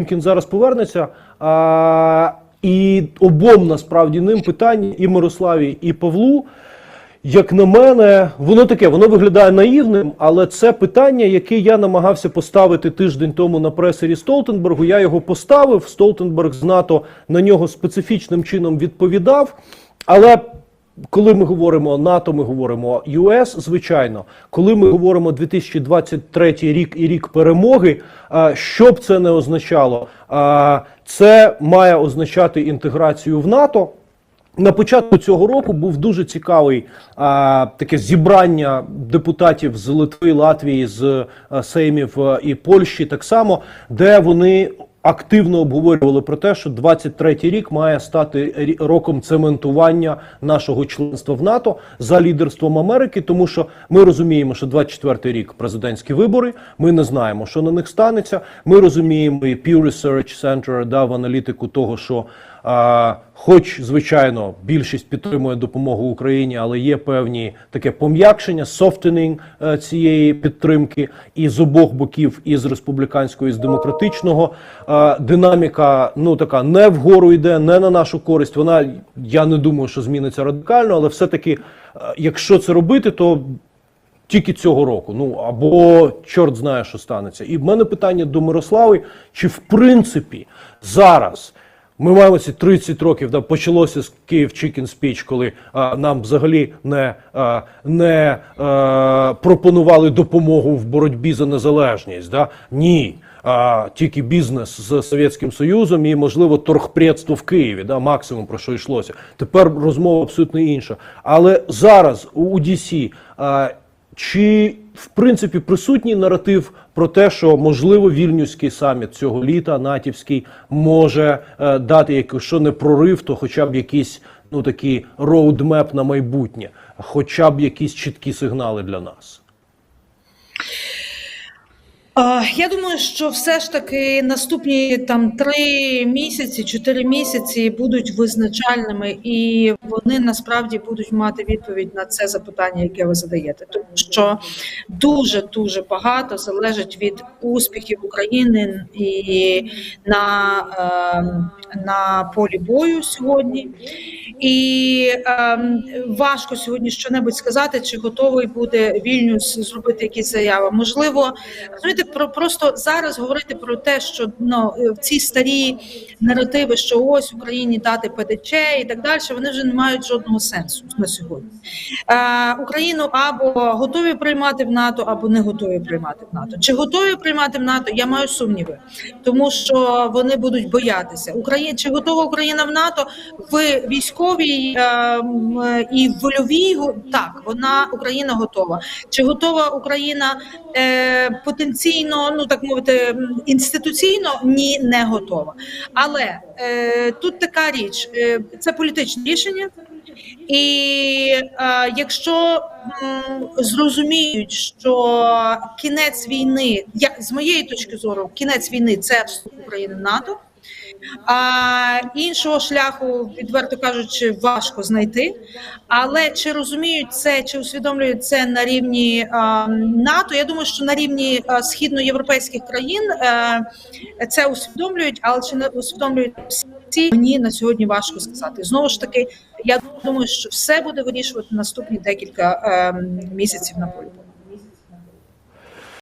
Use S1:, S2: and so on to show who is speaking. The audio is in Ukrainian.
S1: Блінкен зараз повернеться. А, і обом насправді ним питання і Мирославі, і Павлу. Як на мене, воно таке, воно виглядає наївним, але це питання, яке я намагався поставити тиждень тому на пресері Столтенбергу. Я його поставив. Столтенберг з НАТО на нього специфічним чином відповідав. Але коли ми говоримо НАТО, ми говоримо ЮС, звичайно. Коли ми говоримо 2023 рік і рік перемоги, що б це не означало, це має означати інтеграцію в НАТО. На початку цього року був дуже цікавий а, таке зібрання депутатів з Литви, Латвії, з а, Сеймів і Польщі, так само, де вони активно обговорювали про те, що 23-й рік має стати роком цементування нашого членства в НАТО за лідерством Америки, тому що ми розуміємо, що 24-й рік президентські вибори. Ми не знаємо, що на них станеться. Ми розуміємо і Pew Research Center дав аналітику того, що хоч звичайно більшість підтримує допомогу Україні, але є певні таке пом'якшення, софтенінг цієї підтримки і з обох боків, і з республіканського, і з демократичного. Динаміка ну така не вгору йде, не на нашу користь. Вона я не думаю, що зміниться радикально, але все-таки, е, якщо це робити, то тільки цього року. Ну або чорт знає, що станеться. І в мене питання до Мирослави: чи в принципі зараз ми маємо ці 30 років, да, почалося з Київ Chicken Speech, коли а, нам взагалі не, а, не а, пропонували допомогу в боротьбі за незалежність. Да? Ні. А, тільки бізнес з Совєтським Союзом і, можливо, торгпредство в Києві, да, максимум про що йшлося. Тепер розмова абсолютно інша. Але зараз у, а, чи в принципі присутній наратив про те, що можливо вільнюський саміт цього літа натівський може е, дати якщо не прорив, то хоча б якийсь ну такий роудмеп на майбутнє, хоча б якісь чіткі сигнали для нас.
S2: Я думаю, що все ж таки наступні там три місяці, чотири місяці будуть визначальними, і вони насправді будуть мати відповідь на це запитання, яке ви задаєте, тому що дуже дуже багато залежить від успіхів України і на, ем, на полі бою сьогодні. І ем, важко сьогодні щонебудь сказати, чи готовий буде Вільнюс зробити якісь заяви. Можливо, розумієте, про просто зараз говорити про те, що ну ці старі наративи, що ось Україні дати ПДЧ і так далі, вони вже не мають жодного сенсу на сьогодні. Е, Україну або готові приймати в НАТО, або не готові приймати в НАТО. Чи готові приймати в НАТО? Я маю сумніви, тому що вони будуть боятися. Україна чи готова Україна в НАТО в військовій е, м, і в вольовій так, вона Україна готова. Чи готова Україна е, потенційно, ну так мовити, інституційно? Ні, не готова. Але е, тут така річ: е, це політичне рішення. І е, якщо м, зрозуміють, що кінець війни, я з моєї точки зору, кінець війни це вступ України в НАТО. А іншого шляху, відверто кажучи, важко знайти. Але чи розуміють це, чи усвідомлюють це на рівні а, НАТО? Я думаю, що на рівні а, східноєвропейських країн е, це усвідомлюють, але чи не усвідомлюють всі мені на сьогодні важко сказати. Знову ж таки, я думаю, що все буде вирішувати наступні декілька е, місяців на полі.